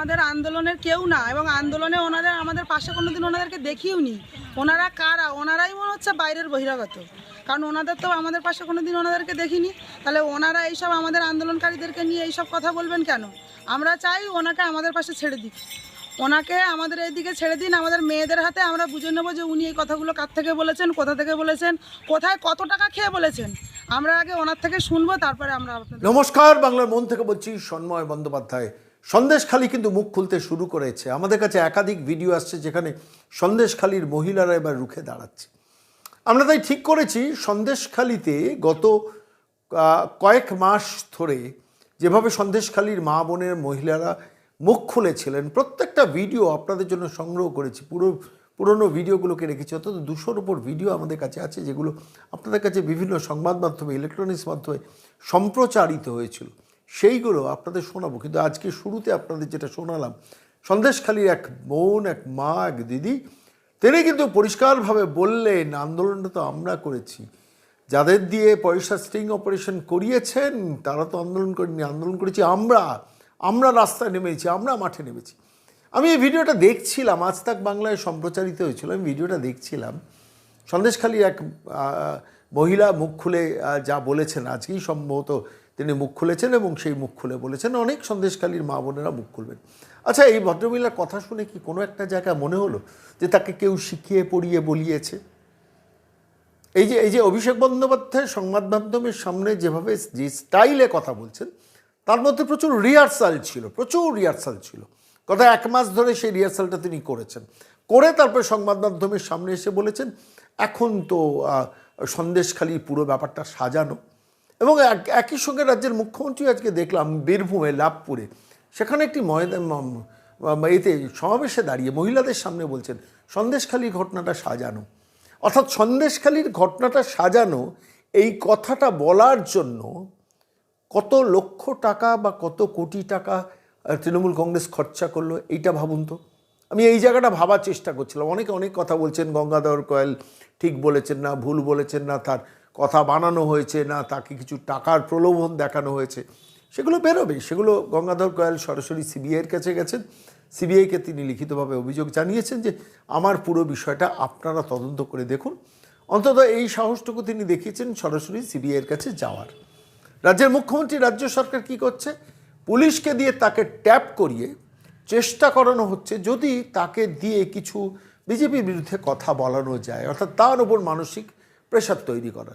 আমাদের আন্দোলনের কেউ না এবং আন্দোলনে ওনাদের, আমাদের পাশে কোনো দিন ওনাদেরকে দেখিও নি ওনারা কারা? ওনারাই মনে হচ্ছে বাইরের বহিরাগত। কারণ ওনাদের তো আমাদের পাশে কোনো দিন ওনাদেরকে দেখিনি। তাহলে ওনারা এইসব আমাদের আন্দোলনকারীদেরকে নিয়ে এইসব কথা বলবেন কেন? আমরা চাই ওনাকে আমাদের পাশে ছেড়ে দিক। ওনাকে আমাদের এইদিকে ছেড়ে দিন। আমাদের মেয়েদের হাতে আমরা বুঝে নেব যে উনি এই কথাগুলো কার থেকে বলেছেন, কোথা থেকে বলেছেন, কোথায় কত টাকা খেয়ে বলেছেন। আমরা আগে ওনার থেকে শুনব, তারপরে আমরা নমস্কার, বাংলার মন থেকে বলছি সন্ময় বন্দ্যোপাধ্যায়। সন্দেশখালী কিন্তু মুখ খুলতে শুরু করেছে। আমাদের কাছে একাধিক ভিডিও আসছে যেখানে সন্দেশখালীর মহিলারা এবার রুখে দাঁড়াচ্ছে। আমরা তাই ঠিক করেছি, সন্দেশখালীতে গত কয়েক মাস ধরে যেভাবে সন্দেশখালীর মা বোনের মহিলারা মুখ খুলেছিলেন, প্রত্যেকটা ভিডিও আপনাদের জন্য সংগ্রহ করেছি। পুরো, পুরনো ভিডিওগুলোকে রেখেছি। অন্তত দুশোর উপর ভিডিও আমাদের কাছে আছে যেগুলো আপনাদের কাছে বিভিন্ন সংবাদ মাধ্যমে ইলেকট্রনিক্স মাধ্যমে সম্প্রচারিত হয়েছিল। সেইগুলো আপনাদের শোনাবো। কিন্তু আজকে শুরুতে আপনাদের যেটা শোনালাম, সন্দেশখালীর এক বোন এক মা, এক দিদি, তিনি কিন্তু পরিষ্কারভাবে বললেন, আন্দোলনটা তো আমরা করেছি। যাদের দিয়ে পয়সা স্টিং অপারেশন করিয়েছেন, তারা তো আন্দোলন করেনি আন্দোলন করেছি আমরা। আমরা রাস্তায় নেমেছি, আমরা মাঠে নেমেছি। আমি এই ভিডিওটা দেখছিলাম, আজ তাক বাংলায় সম্প্রচারিত হয়েছিল, আমি ভিডিওটা দেখছিলাম। সন্দেশখালী এক মহিলা মুখ খুলে যা বলেছেন, আজকেই সম্ভবত তিনি মুখ খুলেছেন এবং সেই মুখ খুলে বলেছেন, অনেক সন্দেশখালীর মা বোনেরা মুখ খুলবেন। আচ্ছা এই ভদ্রমহিলার কথা শুনে কি কোনো একটা জায়গা মনে হলো যে তাকে কেউ শিখিয়ে পড়িয়ে বলিয়েছে? এই যে এই যে অভিষেক বন্দ্যোপাধ্যায় সংবাদ মাধ্যমের সামনে যেভাবে যে স্টাইলে কথা বলছেন, তার মধ্যে প্রচুর রিহার্সাল ছিল, প্রচুর রিহার্সাল ছিল। কথা এক মাস ধরে সেই রিহার্সালটা তিনি করেছেন। করে তারপরে সংবাদ মাধ্যমের সামনে এসে বলেছেন, এখন তো সন্দেশখালী পুরো ব্যাপারটা সাজানো। এবং এক- একই সঙ্গে রাজ্যের মুখ্যমন্ত্রী আজকে দেখলাম বীরভূমে, লাভপুরে। সেখানে একটি এতে সমাবেশে দাঁড়িয়ে মহিলাদের সামনে বলছেন, সন্দেশখালী ঘটনাটা সাজানো। অর্থাৎ সন্দেশখালীর ঘটনাটা সাজানো এই কথাটা বলার জন্য কত লক্ষ টাকা বা কত কোটি টাকা তৃণমূল কংগ্রেস খরচা করল, এইটা ভাবুন তো। আমি এই জায়গাটা ভাবার চেষ্টা করছিলাম। অনেকে অনেক কথা বলছেন, গঙ্গাধর কয়েল ঠিক বলেছেন না, ভুল বলেছেন না, তার কথা বানানো হয়েছে, না তাকে কিছু টাকার প্রলোভন দেখানো হয়েছে, সেগুলো বেরোবে। সেগুলো গঙ্গাধর কয়াল সরাসরি সিবিআইয়ের কাছে গেছেন। সিবিআইকে তিনি লিখিতভাবে অভিযোগ জানিয়েছেন যে, আমার পুরো বিষয়টা আপনারা তদন্ত করে দেখুন। অন্তত এই সাহসটুকু তিনি দেখিয়েছেন সরাসরি সিবিআইয়ের কাছে যাওয়ার। রাজ্যের মুখ্যমন্ত্রী, রাজ্য সরকার কি করছে? পুলিশকে দিয়ে তাকে ট্যাপ করিয়ে চেষ্টা করানো হচ্ছে, যদি তাকে দিয়ে কিছু বিজেপির বিরুদ্ধে কথা বলানো যায়। অর্থাৎ তার উপর মানসিক প্রেশার তৈরি করা।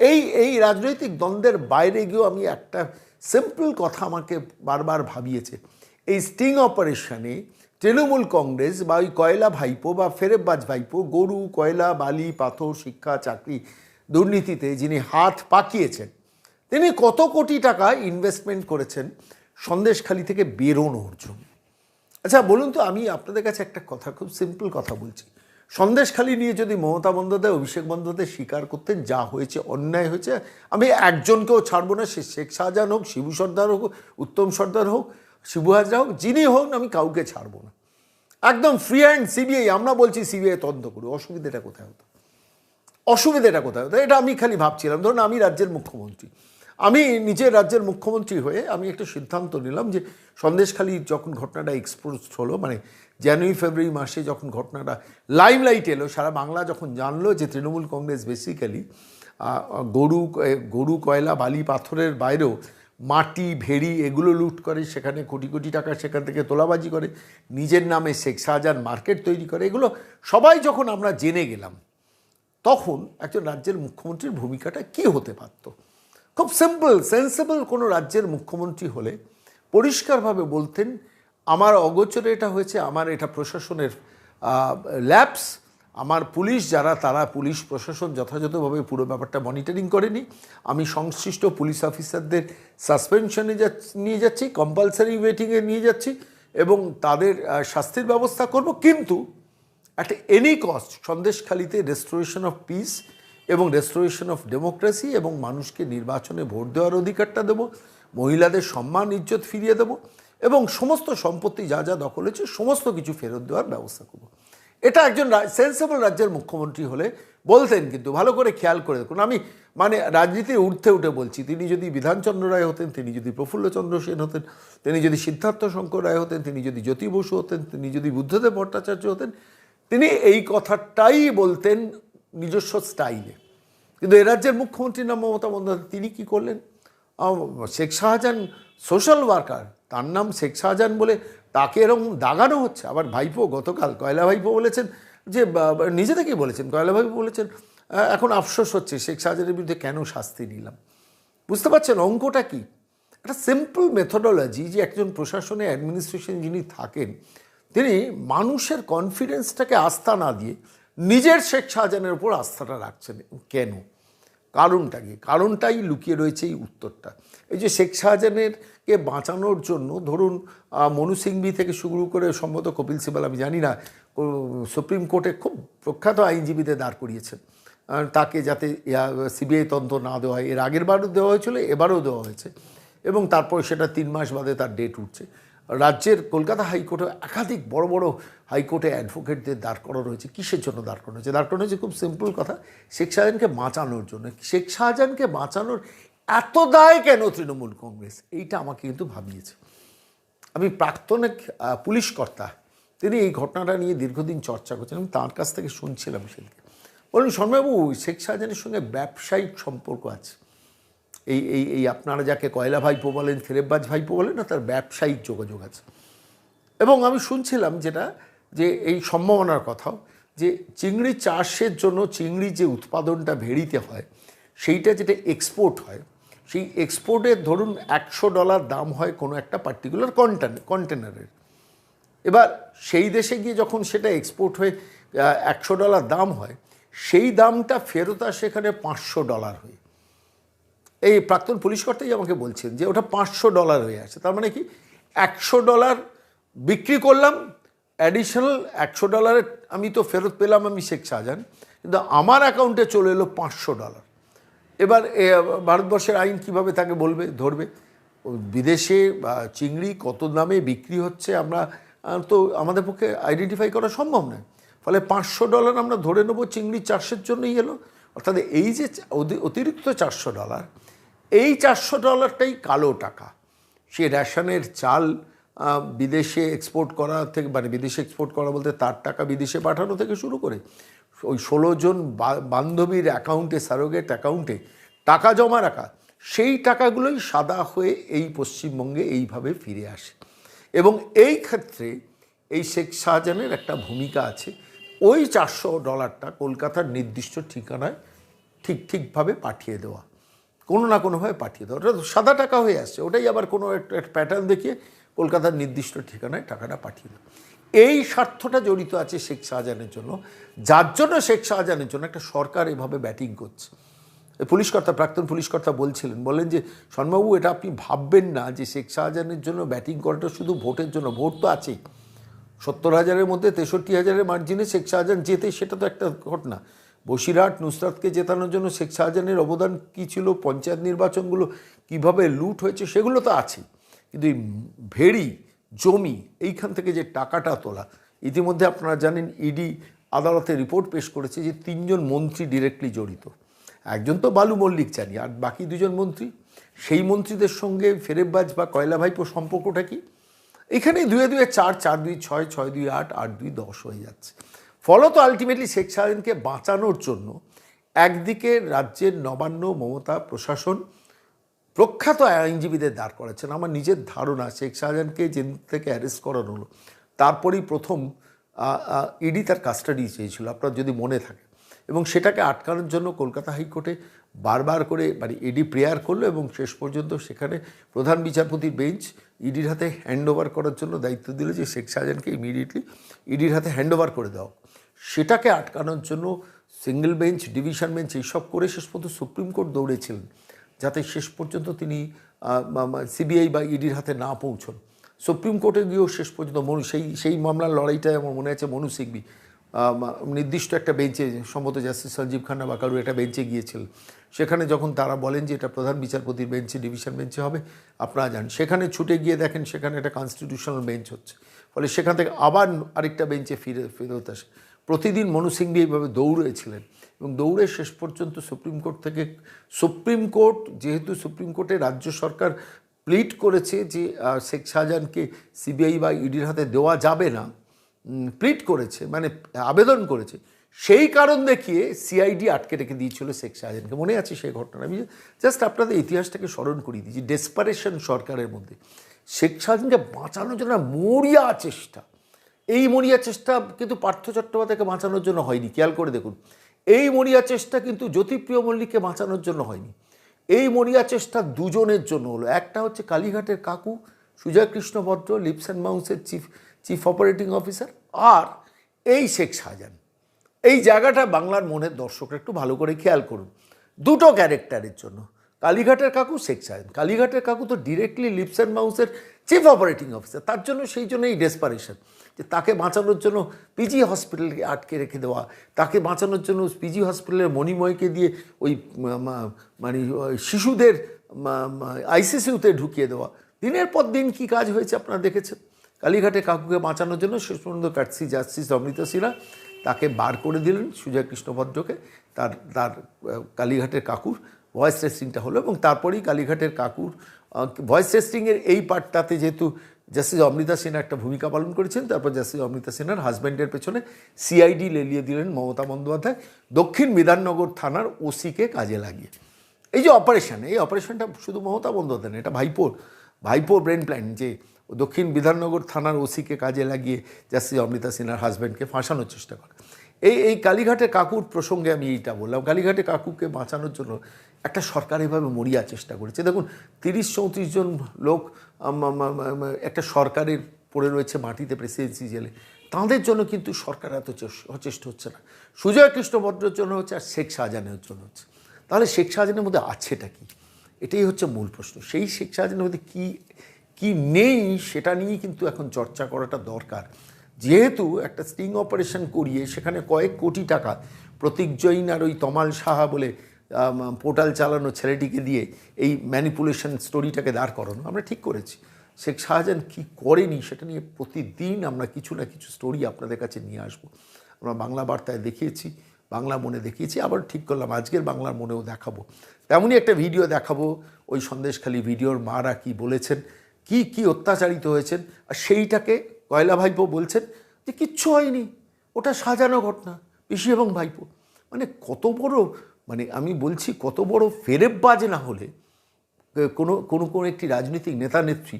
এই এই রাজনৈতিক দ্বন্দ্বের বাইরে গিয়েও আমি একটা সিম্পল কথা আমাকে বারবার ভাবিয়েছে। এই স্টিং অপারেশনে তৃণমূল কংগ্রেস বা ওই কয়লা ভাইপো বা ফেরেববাজ ভাইপো, গরু, কয়লা, বালি, পাথর, শিক্ষা, চাকরি, দুর্নীতিতে যিনি হাত পাকিয়েছেন, তিনি কত কোটি টাকা ইনভেস্টমেন্ট করেছেন সন্দেশখালি থেকে বেরোনোর জন্য আচ্ছা বলুন তো আমি আপনাদের কাছে একটা কথা, খুব সিম্পল কথা বলছি। সন্দেশখালি নিয়ে যদি মমতা বন্দ্যোপাধ্যায়, অভিষেক বন্দ্যোপাধ্যায় স্বীকার করতেন, যা হয়েছে, অন্যায় হয়েছে, আমি একজনকেও ছাড়বো না, সে শেখ শাহজাহান হোক, শিবু সর্দার হোক, উত্তম সর্দার হোক, শিবু হাজরা হোক, যিনি হোক আমি কাউকে ছাড়বো না। একদম ফ্রি অ্যান্ড সিবিআই আমরা বলছি সিবিআই তদন্ত করি অসুবিধাটা কোথায় হতো? অসুবিধাটা কোথায় হতো? এটা আমি খালি ভাবছিলাম। ধরুন আমি রাজ্যের মুখ্যমন্ত্রী। আমি নিজের রাজ্যের মুখ্যমন্ত্রী হয়ে আমি একটা সিদ্ধান্ত নিলাম যে সন্দেশখালী যখন ঘটনাটা এক্সপোজ হলো মানে জানুয়ারি ফেব্রুয়ারি মাসে যখন ঘটনাটা লাইমলাইট এলো, সারা বাংলা যখন জানলো যে তৃণমূল কংগ্রেস বেসিক্যালি গরু গরু, কয়লা, বালি, পাথরের বাইরেও মাটি, ভেড়ি এগুলো লুট করে, সেখানে কোটি কোটি টাকা সেখান থেকে তোলাবাজি করে, নিজের নামে শেখ শাহজাহান মার্কেট তৈরি করে, এগুলো সবাই যখন আমরা জেনে গেলাম, তখন একজন রাজ্যের মুখ্যমন্ত্রীর ভূমিকাটা কি হতে পারত? খুব সিম্পল সেন্সেবল কোনো রাজ্যের মুখ্যমন্ত্রী হলে পরিষ্কারভাবে বলতেন, আমার অগোচরে এটা হয়েছে, আমার এটা প্রশাসনের ল্যাবস আমার পুলিশ যারা, তারা পুলিশ প্রশাসন যথাযথভাবে পুরো ব্যাপারটা মনিটরিং করেনি। আমি সংশ্লিষ্ট পুলিশ অফিসারদের সাসপেনশনে নিয়ে যাচ্ছি কম্পালসারি ওয়েটিংয়ে নিয়ে যাচ্ছি এবং তাদের শাস্তির ব্যবস্থা করব। কিন্তু একটা এনি কস্ট সন্দেশখালিতে রেস্টোরেশন অফ পিস এবং রেস্টোরেশন অফ ডেমোক্রেসি এবং মানুষকে নির্বাচনে ভোট দেওয়ার অধিকারটা দেবো, মহিলাদের সম্মান, ইজ্জত ফিরিয়ে দেবো এবং সমস্ত সম্পত্তি যা যা দখল হয়েছে সমস্ত কিছু ফেরত দেওয়ার ব্যবস্থা করব। এটা একজন সেন্সেবল রাজ্যের মুখ্যমন্ত্রী হলে বলতেন কিন্তু, ভালো করে খেয়াল করে দেখুন। আমি মানে রাজনীতির ঊর্ধ্বে উঠে বলছি, তিনি যদি বিধানচন্দ্র রায় হতেন, তিনি যদি প্রফুল্লচন্দ্র সেন হতেন, তিনি যদি সিদ্ধার্থ শঙ্কর রায় হতেন, তিনি যদি জ্যোতি বসু হতেন, তিনি যদি বুদ্ধদেব ভট্টাচার্য হতেন, তিনি এই কথাটাই বলতেন নিজস্ব স্টাইলে। কিন্তু এ রাজ্যের মুখ্যমন্ত্রী নাম মমতা বন্দ্যোপাধ্যায়, তিনি কি করলেন? শেখ শাহজাহান সোশ্যাল ওয়ার্কার তার নাম শেখ শাহজাহান বলে তাকে এরকম দাগানো হচ্ছে। আবার ভাইপো গতকাল কয়লা ভাইপো বলেছেন যে নিজে থেকেই বলেছেন, কয়লা ভাইপো বলেছেন এখন আফসোস হচ্ছে শেখ শাহজাহানের বিরুদ্ধে কেন শাস্তি নিলাম? বুঝতে পারছেন অঙ্কটা কি? একটা সিম্পল মেথোডোলজি যে একজন প্রশাসনে অ্যাডমিনিস্ট্রেশন যিনি থাকেন, তিনি মানুষের কনফিডেন্সটাকে আস্থা না দিয়ে নিজের শেখ শাহজাহানের উপর আস্থাটা রাখছেন। কেন? কারণটা কি? কারণটাই লুকিয়ে রয়েছে এই উত্তরটা। এই যে শেখ শাহজাহানেরকে বাঁচানোর জন্য ধরুন মনু সিংভি থেকে শুরু করে সম্ভবত কপিল সিবাল, আমি জানি না সুপ্রিম কোর্টে খুব প্রখ্যাত আইনজীবীদের দাঁড় করিয়েছেন। তাকে যাতে সিবিআই তদন্ত না দেওয়া হয়। এর আগের বারও দেওয়া হয়েছিল, এবারও দেওয়া হয়েছে। এবং তারপর সেটা তিন মাস বাদে তার ডেট উঠছে। রাজ্যের কলকাতা হাইকোর্টে একাধিক বড় বড় হাইকোর্টে অ্যাডভোকেটদের দাঁড় করানো হয়েছে। কিসের জন্য দাঁড় করানো হয়েছে? দাঁড় করানো হয়েছে খুব সিম্পল কথা। শেখ শাহজাহানকে বাঁচানোর জন্য। শেখ শাহজাহানকে বাঁচানোর এত দায় কেন তৃণমূল কংগ্রেস? এইটা আমাকে কিন্তু ভাবিয়েছে। আমি প্রাক্তন এক পুলিশ কর্তা। তিনি এই ঘটনাটা নিয়ে দীর্ঘদিন চর্চা করছেন আমি তাঁর কাছ থেকে শুনছিলাম সেদিকে বলুন শর্মাবাবু শেখ শাহজাহানের সঙ্গে ব্যবসায়িক সম্পর্ক আছে। এই এই এই আপনারা যাকে কয়লা ভাইপো বলেন, ফেরেববাজ ভাইপো বলেন, না, তার ব্যবসায়িক যোগাযোগ আছে। এবং আমি শুনছিলাম যেটা, যে এই সম্ভাবনার কথাও, যে চিংড়ি চাষের জন্য চিংড়ি যে উৎপাদনটা ভেড়িতে হয়, সেইটা যেটা এক্সপোর্ট হয়, সেই এক্সপোর্টের ধরুন একশো ডলার দাম হয় কোনো একটা পার্টিকুলার কন্টেনার কন্টেনারের এবার সেই দেশে গিয়ে যখন সেটা এক্সপোর্ট হয়ে একশো ডলার দাম হয়, সেই দামটা ফেরত আসে এখানে পাঁচশো ডলার হয়ে। এই প্রাক্তন পুলিশ কর্তাই আমাকে বলছেন যে ওটা পাঁচশো ডলার হয়ে আছে তার মানে কি? একশো ডলার বিক্রি করলাম অ্যাডিশনাল একশো ডলারের আমি তো ফেরত পেলাম আমি শেখ শাহজাহান, কিন্তু আমার অ্যাকাউন্টে চলে এলো পাঁচশো ডলার। এবার ভারতবর্ষের আইন কীভাবে তাকে বলবে, ধরবে? বিদেশে বা চিংড়ি কত দামে বিক্রি হচ্ছে আমরা তো আমাদের পক্ষে আইডেন্টিফাই করা সম্ভব নয়। ফলে পাঁচশো ডলার আমরা ধরে নেব, চিংড়ি চাষের জন্যই এলো। অর্থাৎ এই যে অতিরিক্ত চারশো ডলার এই চারশো ডলারটাই কালো টাকা। সে রেশনের চাল বিদেশে এক্সপোর্ট করা থেকে মানে বিদেশে এক্সপোর্ট করা বলতে তার টাকা বিদেশে পাঠানো থেকে শুরু করে। ওই ষোলো জন বান্ধবীর অ্যাকাউন্টে সারোগেট অ্যাকাউন্টে টাকা জমা রাখা, সেই টাকাগুলোই সাদা হয়ে এই পশ্চিমবঙ্গে এইভাবে ফিরে আসে। এবং এই ক্ষেত্রে এই শেখ শাহজাহানের একটা ভূমিকা আছে। ওই চারশো ডলারটা কলকাতার নির্দিষ্ট ঠিকানায় ঠিক ঠিকভাবে পাঠিয়ে দেওয়া। কোনো না কোনোভাবে পাঠিয়ে দেওয়া। ওটা সাদা টাকা হয়ে আসছে। ওটাই আবার কোনো একটা প্যাটার্ন দেখিয়ে কলকাতার নির্দিষ্ট ঠিকানায় টাকাটা পাঠিয়ে দেওয়া। এই স্বার্থটা জড়িত আছে শেখ শাহজাহানের জন্য। যার জন্য শেখ শাহজাহানের জন্য একটা সরকার এভাবে ব্যাটিং করছে। পুলিশ কর্তা, প্রাক্তন পুলিশ কর্তা বলছিলেন, বলেন যে শর্মাবু এটা আপনি ভাববেন না যে শেখ শাহজাহানের জন্য ব্যাটিং করাটা শুধু ভোটের জন্য। ভোট তো আছেই। সত্তর হাজারের মধ্যে তেষট্টি হাজারের মার্জিনে শেখ শাহজাহান জেতে, সেটা তো একটা ঘটনা। বসিরহাট নুসরাতকে জেতানোর জন্য শেখ শাহজাহানের অবদান কী ছিল? পঞ্চায়েত নির্বাচনগুলো কীভাবে লুট হয়েছে সেগুলো তো আছে কিন্তু এই ভেড়ি, জমি, এইখান থেকে যে টাকাটা তোলা, ইতিমধ্যে আপনারা জানেন ইডি আদালতে রিপোর্ট পেশ করেছে যে তিনজন মন্ত্রী ডিরেক্টলি জড়িত। একজন তো বালু মল্লিক জানি আর বাকি দুজন মন্ত্রী? সেই মন্ত্রীদের সঙ্গে ফেরেববাজ বা কয়লা ভাইপো সম্পর্কটা কি? এখানে দুয়ে দুয়ে চার চার দুই ছয় ছয় দুই আট আট দুই দশ হয়ে যাচ্ছে। ফলত আলটিমেটলি শেখ শাহজাহানকে বাঁচানোর জন্য একদিকে রাজ্যের নবান্ন মমতা প্রশাসন প্রখ্যাত আইনজীবীদের দাঁড় করাচ্ছেন। আমার নিজের ধারণা, শেখ শাহজাহানকে যেদিন থেকে অ্যারেস্ট করানো হলো, তারপরেই প্রথম ইডি তার কাস্টাডি চেয়েছিল, আপনার যদি মনে থাকে। এবং সেটাকে আটকানোর জন্য কলকাতা হাইকোর্টে বারবার করে মানে ইডি প্রেয়ার করল এবং শেষ পর্যন্ত সেখানে প্রধান বিচারপতির বেঞ্চ ইডির হাতে হ্যান্ড ওভার করার জন্য দায়িত্ব দিল যে শেখ শাহজাহানকে ইমিডিয়েটলি ইডির হাতে হ্যান্ড ওভার করে দাও সেটাকে আটকানোর জন্য সিঙ্গেল বেঞ্চ ডিভিশন বেঞ্চ এইসব করে শেষ পর্যন্ত সুপ্রিম কোর্ট দৌড়েছিলেন, যাতে শেষ পর্যন্ত তিনি সিবিআই বা ইডির হাতে না পৌঁছন। সুপ্রিম কোর্টে গিয়েও শেষ পর্যন্ত মনু, সেই সেই মামলার লড়াইটায় আমার মনে আছে মনু সিংবি নির্দিষ্ট একটা বেঞ্চে সম্ভবত জাস্টিস সঞ্জীব খান্না বা কারু একটা বেঞ্চে গিয়েছিল সেখানে যখন তারা বলেন যে এটা প্রধান বিচারপতির বেঞ্চে ডিভিশন বেঞ্চে হবে, আপনারা যান। সেখানে ছুটে গিয়ে দেখেন সেখানে একটা কনস্টিটিউশনাল বেঞ্চ হচ্ছে। ফলে সেখান থেকে আবার আরেকটা বেঞ্চে ফিরে, ফেরত আসে। প্রতিদিন মনু এইভাবে দৌড়েছিলেন এবং দৌড়ে শেষ পর্যন্ত সুপ্রিম কোর্ট থেকে, সুপ্রিম কোর্ট যেহেতু সুপ্রিম কোর্টে রাজ্য সরকার প্লিট করেছে যে শেখ শাহজাহানকে সিবিআই বা ইডির হাতে দেওয়া যাবে না প্লিট করেছে মানে আবেদন করেছে। সেই কারণ দেখিয়ে সিআইডি আটকে রেখে দিয়েছিল শেখ শাহজাহানকে। মনে আছে সেই ঘটনা? আমি জাস্ট আপনাদের ইতিহাসটাকে স্মরণ করিয়ে দিয়েছি ডেসপারেশন সরকারের মধ্যে। শেখ শাহজাহানকে বাঁচানোর জন্য মরিয়া চেষ্টা। এই মরিয়া চেষ্টা কিন্তু পার্থ চট্টোপাধ্যায়কে বাঁচানোর জন্য হয়নি, খেয়াল করে দেখুন। এই মরিয়া চেষ্টা কিন্তু জ্যোতিপ্রিয় মল্লিককে বাঁচানোর জন্য হয়নি। এই মরিয়া চেষ্টা দুজনের জন্য হলো। একটা হচ্ছে কালীঘাটের কাকু সুজয় কৃষ্ণ ভদ্র, লিপস অ্যান্ড মাউসের চিফ চিফ অপারেটিং অফিসার, আর এই শেখ শাহজাহান। এই জায়গাটা বাংলার মনের দর্শকরা একটু ভালো করে খেয়াল করুন। দুটো ক্যারেক্টারের জন্য। কালীঘাটের কাকু, শেখ সাহেব কালীঘাটের কাকু তো ডিরেক্টলি লিপস অ্যান্ড মাউসের চিফ অপারেটিং অফিসার, তার জন্য সেই জন্য এই ডেসপারেশন যে তাকে বাঁচানোর জন্য পিজি হসপিটালকে আটকে রেখে দেওয়া, তাকে বাঁচানোর জন্য পিজি হসপিটালের মণিময়কে দিয়ে ওই মানে শিশুদের আইসিসিউতে ঢুকিয়ে দেওয়া। দিনের পর দিন কি কাজ হয়েছে আপনারা দেখেছেন? কালীঘাটে কাকুকে বাঁচানোর জন্য শেষ পর্যন্ত কাটসি জাস্টিস অমৃতা সিনহা তাকে বার করে দিলেন সুজয় কৃষ্ণভদ্রকে তার তার কালীঘাটের কাকুর ভয়েস টেস্টিংটা হলো এবং তারপরেই কালীঘাটের কাকুর ভয়েস টেস্টিংয়ের এই পার্টটাতে যেহেতু জাস্টিস অমৃতা সিনহা একটা ভূমিকা পালন করেছেন, তারপর জাস্টিস অমৃতা সিনহার হাজব্যান্ডের পেছনে সিআইডি লেলিয়ে দিলেন মমতা বন্দ্যোপাধ্যায়, দক্ষিণ বিধাননগর থানার ওসিকে কাজে লাগিয়ে। এই যে অপারেশন এই অপারেশনটা শুধু মমতা বন্দ্যোপাধ্যায় না এটা ভাইপোর ভাইপোর ব্রেন প্ল্যান যে দক্ষিণ বিধাননগর থানার ওসিকে কাজে লাগিয়ে জাস্টিস অমৃতা সিনহার হাজব্যান্ডকে ফাঁসানোর চেষ্টা করে। এই এই কালীঘাটে কাকুর প্রসঙ্গে আমি এইটা বললাম, কালীঘাটে কাকুকে বাঁচানোর জন্য একটা সরকার এভাবে মরিয়া চেষ্টা করেছে। দেখুন, তিরিশ চৌত্রিশ জন লোক একটা সরকারের পড়ে রয়েছে মাটিতে প্রেসিডেন্সি জেলে। তাঁদের জন্য কিন্তু সরকার এত সচেষ্ট হচ্ছে না। সুজয় কৃষ্ণ ভদ্রের জন্য হচ্ছে আর শেখ শাহজাহানের জন্য হচ্ছে। তাহলে শেখ শাহজাহানের মধ্যে আছেটা কি? এটাই হচ্ছে মূল প্রশ্ন। সেই শেখ স্বাধীনের মধ্যে কী কী নেই সেটা নিয়ে কিন্তু এখন চর্চা করাটা দরকার। যেহেতু একটা স্টিং অপারেশন করিয়ে সেখানে কয়েক কোটি টাকা প্রতীক জৈন আর ওই তমাল সাহা বলে পোর্টাল চালানো ছেলেটিকে দিয়ে এই ম্যানিপুলেশন স্টোরিটাকে দাঁড় করানো, আমরা ঠিক করেছি। শেখ শাহজাহান কী করেনি সেটা নিয়ে প্রতিদিন আমরা কিছু না কিছু স্টোরি আপনাদের কাছে নিয়ে আসব। আমরা বাংলা বার্তায় দেখিয়েছি, বাংলা মনে দেখিয়েছি, আবার ঠিক করলাম, আজকের বাংলার মনেও দেখাবো। তেমনই একটা ভিডিও দেখাবো, ওই সন্দেশখালী ভিডিওর মারা কি বলেছেন, কি কি অত্যাচারিত হয়েছেন, আর সেইটাকে কয়লা ভাইপো বলছেন যে কিচ্ছু হয়নি, ওটা সাজানো ঘটনা, পিসি এবং ভাইপো। মানে কত বড় মানে আমি বলছি কত বড় ফেরেববাজ না হলে কোনো কোনো কোনো একটি রাজনৈতিক নেতা নেত্রী,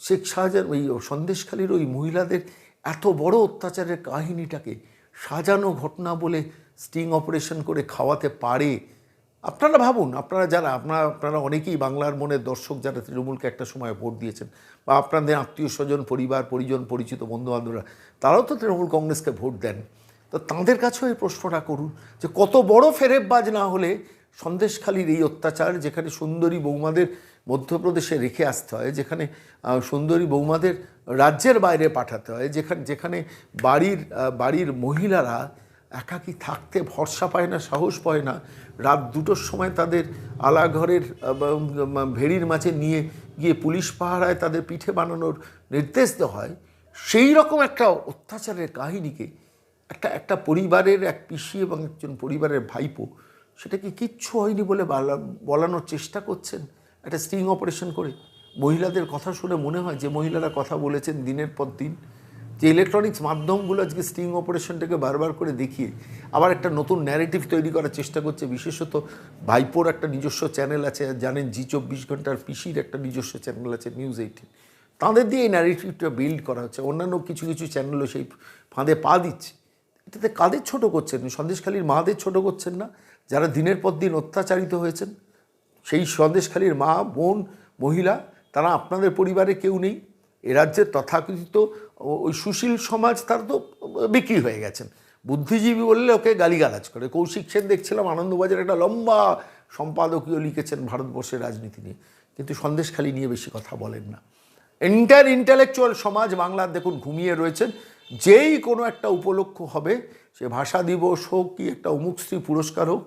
শেখ শাহজাহান, ওই সন্দেশখালীর ওই মহিলাদের এত বড় অত্যাচারের কাহিনীটাকে সাজানো ঘটনা বলে স্টিং অপারেশন করে খাওয়াতে পারে? আপনারা ভাবুন, আপনারা যারা, আপনারা আপনারা অনেকেই বাংলার মনের দর্শক যারা তৃণমূলকে একটা সময় ভোট দিয়েছেন, বা আপনাদের আত্মীয় স্বজন, পরিবার, পরিজন, পরিচিত বন্ধুবান্ধবরা, তারাও তো তৃণমূল কংগ্রেসকে ভোট দেন। তো তাঁদের কাছেও এই প্রশ্নটা করুন যে কত বড় ফেরেববাজ না হলে সন্দেশখালির এই অত্যাচার যেখানে সুন্দরী বৌমাদের মধ্যপ্রদেশে রেখে আসতে হয় যেখানে সুন্দরী বৌমাদের রাজ্যের বাইরে পাঠাতে হয় যেখানে যেখানে বাড়ির বাড়ির মহিলারা একাকি থাকতে ভরসা পায় না সাহস পায় না রাত দুটোর সময় তাদের আলা ঘরের আহ, বা- বা ভেড়ির মাঝে নিয়ে গিয়ে পুলিশ পাহারায় তাদের পিঠে বানানোর নির্দেশ দেওয়া হয় সেই রকম একটা অত্যাচারের কাহিনীকে একটা একটা পরিবারের এক পিসি এবং একজন পরিবারের ভাইপো সেটাকে কিচ্ছু হয়নি বলে বলা- বলানোর চেষ্টা করছেন। একটা স্টিং অপারেশন করে। মহিলাদের কথা শুনে মনে হয় যে মহিলারা কথা বলেছেন দিনের পর দিন। যে ইলেকট্রনিক্স মাধ্যমগুলো আজকে স্টিং অপারেশনটাকে বারবার করে দেখিয়ে আবার একটা নতুন ন্যারেটিভ তৈরি করার চেষ্টা করছে। বিশেষত ভাইপোর একটা নিজস্ব চ্যানেল আছে। জানেন জি চব্বিশ ঘণ্টার পিসির একটা নিজস্ব চ্যানেল আছে নিউজ এইটিন তাদের দিয়ে এই ন্যারেটিভটা বিল্ড করা হচ্ছে। অন্যান্য কিছু কিছু চ্যানেলও সেই ফাঁদে পা দিচ্ছে। এটাতে কাদের ছোট করছেন? সন্দেশখালীর মাদের ছোট করছেন না? যারা দিনের পর দিন অত্যাচারিত হয়েছেন? সেই সন্দেশখালীর মা, বোন, মহিলা, তারা আপনাদের পরিবারে কেউ নেই? এ রাজ্যের তথাকথিত ওই সুশীল সমাজ তার তো বিক্রি হয়ে গেছেন। বুদ্ধিজীবী বললে ওকে গালিগালাজ করে। কৌশিক সেন দেখছিলাম আনন্দবাজার একটা লম্বা সম্পাদকীয় লিখেছেন ভারতবর্ষের রাজনীতি নিয়ে। কিন্তু সন্দেশখালী নিয়ে বেশি কথা বলেন না। এন্টার ইন্টালেকচুয়াল সমাজ বাংলার দেখুন, ঘুমিয়ে রয়েছেন। যেই কোনো একটা উপলক্ষ হবে, সে ভাষা দিবস হোক কি একটা অমুকশ্রী পুরস্কার হোক,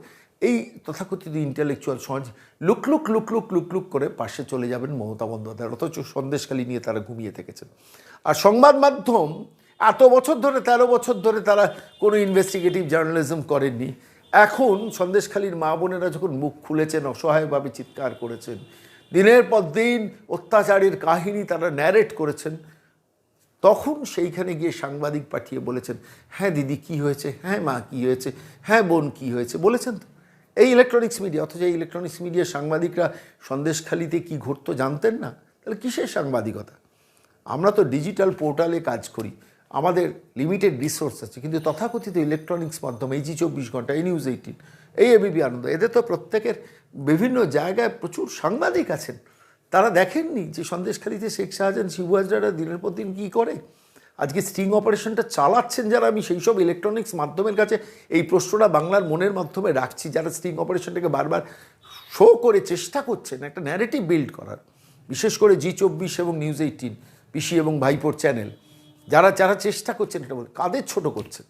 এই তথাকথিত ইন্টেলেকচুয়াল সমাজ লুকলুক লুকলুক লুকলুক করে পাশে চলে যাবেন মমতা বন্দ্যোপাধ্যায়। অথচ সন্দেশখালী নিয়ে তারা ঘুমিয়ে থেকেছেন। আর সংবাদ মাধ্যম এত বছর ধরে, তেরো বছর ধরে তারা কোনো ইনভেস্টিগেটিভ জার্নালিজম করেননি। এখন সন্দেশখালীর মা বোনেরা যখন মুখ খুলেছেন, অসহায়ভাবে চিৎকার করেছেন, দিনের পর দিন অত্যাচারের কাহিনী তারা ন্যারেট করেছেন তখন সেইখানে গিয়ে সাংবাদিক পাঠিয়ে বলেছেন হ্যাঁ দিদি, কি হয়েছে? হ্যাঁ মা, কি হয়েছে? হ্যাঁ বোন, কি হয়েছে? বলেছেন তো। এই ইলেকট্রনিক্স মিডিয়া অথচ এই ইলেকট্রনিক্স মিডিয়ার সাংবাদিকরা সন্দেশখালিতে কি ঘটতো জানতেন না? তাহলে কিসের সাংবাদিকতা? আমরা তো ডিজিটাল পোর্টালে কাজ করি। আমাদের লিমিটেড রিসোর্স আছে। কিন্তু তথাকথিত ইলেকট্রনিক্স মাধ্যমে, এই জি চব্বিশ ঘণ্টা, এই নিউজ এইটিন এই এবিপি আনন্দ এদের তো প্রত্যেকের বিভিন্ন জায়গায় প্রচুর সাংবাদিক আছেন। তারা দেখেননি যে সন্দেশখালিতে শেখ শাহজাহান শিবু হাজরারা দিনের পর দিন কী করে? আজকে স্টিং অপারেশনটা চালাচ্ছেন যারা, আমি সেই সব ইলেকট্রনিক্স মাধ্যমের কাছে এই প্রশ্নটা বাংলার মনের মাধ্যমে রাখছি। যারা স্টিং অপারেশনটাকে বারবার শো করে চেষ্টা করছেন, একটা ন্যারেটিভ বিল্ড করার। বিশেষ করে জি চব্বিশ এবং নিউজ এইটিন পিসি এবং ভাইপোর চ্যানেল যারা যারা চেষ্টা করছেন এটা বলে, কাদের ছোট করছেন?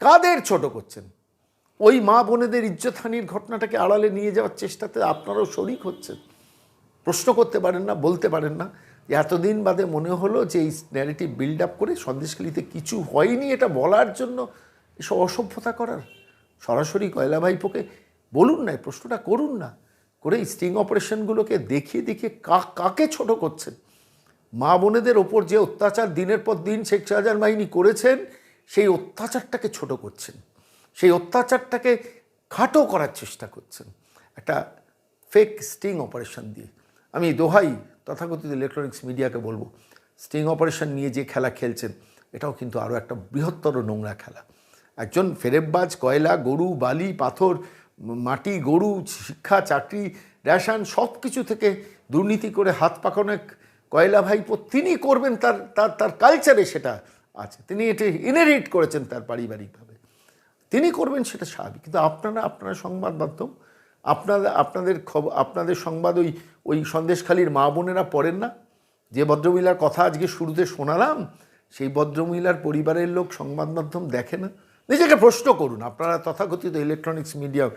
কাদের ছোট করছেন? ওই মা বোনেদের ইজ্জতহানির ঘটনাটাকে আড়ালে নিয়ে যাওয়ার চেষ্টাতে আপনারাও শরিক হচ্ছেন। প্রশ্ন করতে পারেন না, বলতে পারেন না। এতদিন বাদে মনে হলো যে এই ন্যারেটিভ বিল্ড আপ করে সন্দেশখালিতে কিছু হয়নি এটা বলার জন্য এসব অসভ্যতা করার। সরাসরি কয়লা ভাইপোকে বলুন না প্রশ্নটা করুন না। করে স্টিং অপারেশনগুলোকে দেখিয়ে দেখিয়ে কাকে ছোট করছেন? মা বোনেদের ওপর যে অত্যাচার দিনের পর দিন শেখ শাহজাহান বাহিনী করেছেন, সেই অত্যাচারটাকে ছোট করছেন। সেই অত্যাচারটাকে খাটো করার চেষ্টা করছেন। একটা ফেক স্টিং অপারেশন দিয়ে। আমি দোহাই তথাকথিত ইলেকট্রনিক্স মিডিয়াকে বলব। স্টিং অপারেশন নিয়ে যে খেলা খেলছেন, এটাও কিন্তু আরও একটা বৃহত্তর নোংরা খেলা। একজন ফেরেববাজ, কয়লা, গরু, বালি, পাথর, মাটি, গরু, শিক্ষা, চাকরি, রেশন সব কিছু থেকে দুর্নীতি করে হাত পাকানো কয়লা ভাইপো, তিনি করবেন তার তার তার কালচারে সেটা আছে। তিনি এটি ইনহেরিট করেছেন তার পারিবারিকভাবে। তিনি করবেন সেটা স্বাভাবিক। কিন্তু আপনারা আপনারা সংবাদ মাধ্যম আপনারা, আপনাদের খবর আপনাদের সংবাদ ওই ওই সন্দেশখালীর মা বোনেরা পড়েন না? যে ভদ্রমহিলার কথা আজকে শুরুতে শোনালাম, সেই ভদ্রমহিলার পরিবারের লোক সংবাদ মাধ্যম দেখে না? নিজেকে প্রশ্ন করুন, আপনারা তথাকথিত ইলেকট্রনিক্স মিডিয়া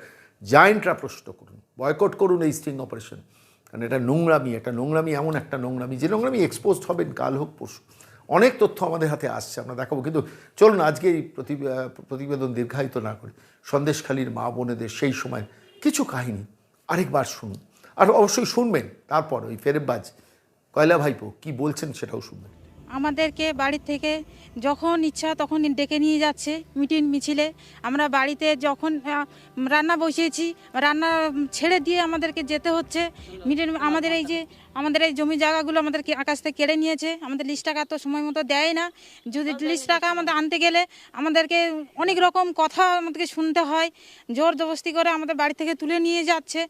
জায়েন্টরা প্রশ্ন করুন। বয়কট করুন এই স্টিং অপারেশন কারণ এটা নোংরামি একটা নোংরামি, এমন একটা নোংরামি, যে নোংরামি এক্সপোজড হবেন কাল হোক পরশু। অনেক তথ্য আমাদের হাতে আসছে, আমরা দেখাবো। কিন্তু চলুন আজকে এই প্রতি- প্রতিবেদন দীর্ঘায়িত না করে, সন্দেশখালীর মা বোনেদের সেই সময় কিছু কাহিনী, আরেকবার শুনুন। আর অবশ্যই শুনবেন, তারপর ওই ফেরেববাজ, কয়লা ভাইপো, কি বলছেন সেটাও শুনবেন। আমাদেরকে বাড়ি থেকে যখন ইচ্ছা তখন ডেকে নিয়ে যাচ্ছে মিটিং মিছিলে। আমরা বাড়িতে যখন রান্না বসিয়েছি, রান্না ছেড়ে দিয়ে আমাদেরকে যেতে হচ্ছে। মিটিং আমাদের এই যে, আমাদের এই জমি জায়গাগুলো আমাদেরকে আকাশ থেকে কেড়ে নিয়েছে। আমাদের লিস্ট টাকা তো সময় মতো দেয় না। যদি লিস্ট টাকা আমাদের আনতে গেলে আমাদেরকে অনেক রকম কথা আমাদেরকে শুনতে হয়। জোর জবস্তি করে আমাদের বাড়ি থেকে তুলে নিয়ে যাচ্ছে।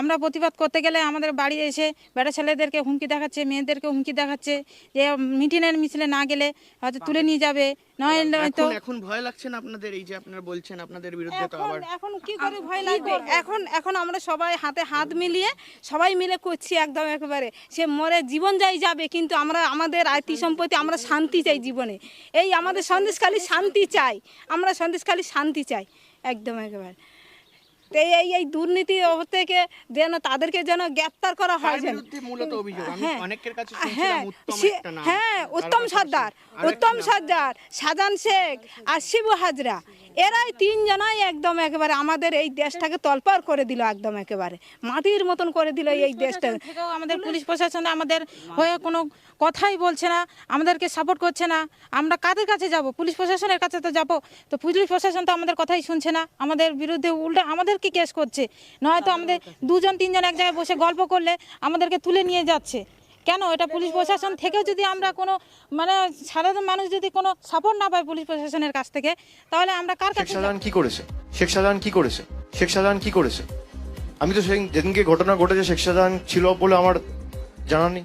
আমরা প্রতিবাদ করতে গেলে আমাদের বাড়ি এসে বেড়া ছেলেদেরকে হুমকি দেখাচ্ছে, মেয়েদেরকে হুমকি দেখাচ্ছে যে মিটিংয়ের মিছিলে না গেলে হয়তো তুলে নিয়ে যাবে নয় নয়তো এখন এখন ভয় লাগছে না আপনাদের এই যে আপনারা বলছেন আপনাদের বিরুদ্ধে তো আবার এখন কি করে ভয় লাগবে? এখন এখন আমরা সবাই হাতে হাত মিলিয়ে সবাই মিলে করছি একদম একেবারে। সে মরে জীবন যাই যাবে কিন্তু আমরা আমাদের আয়তি সম্পত্তি আমরা শান্তি চাই জীবনে। এই আমাদের সন্দেশখালী শান্তি চাই। আমরা সন্দেশখালী শান্তি চাই একদম একেবারে। তো এই এই এই দুর্নীতি থেকে যেন তাদেরকে যেন গ্রেপ্তার করা হয় যেন। বিরুদ্ধে মূলত অভিযোগ। আমি হ্যাঁ, হ্যাঁ, উত্তম সে- হ্যাঁ উত্তম সর্দার উত্তম সর্দার সাজান শেখ আর শিবু হাজরা এরাই তিনজনাই একদম একেবারে আমাদের এই দেশটাকে তলপার করে দিল একদম একেবারে। মাটির মতন করে দিল এই দেশটা আমাদের পুলিশ প্রশাসন আমাদের হয়ে কোনো কথাই বলছে না আমাদেরকে সাপোর্ট করছে না। আমরা কাদের কাছে যাব? পুলিশ প্রশাসনের কাছে তো যাব। তো পুলিশ প্রশাসন তো আমাদের কথাই শুনছে না। আমাদের বিরুদ্ধে উল্টে আমাদেরকে কেস করছে? নয়তো আমাদের দুজন তিনজন এক জায়গায় বসে গল্প করলে আমাদেরকে তুলে নিয়ে যাচ্ছে। কেন? এটা পুলিশ প্রশাসন থেকেও যদি আমরা কোনো মানে সাধারণ মানুষ যদি কোনো সাপোর্ট না পাই পুলিশ প্রশাসনের কাছ থেকে তাহলে আমরা কার কাছে কি করেছে? শেখ শাহজাহান কি করেছে? শেখ শাহজাহান কি করেছে? আমি তো সেদিন যেদিনকে ঘটনা ঘটেছে শেখ শাহজাহান ছিল বলে আমার জানা নেই।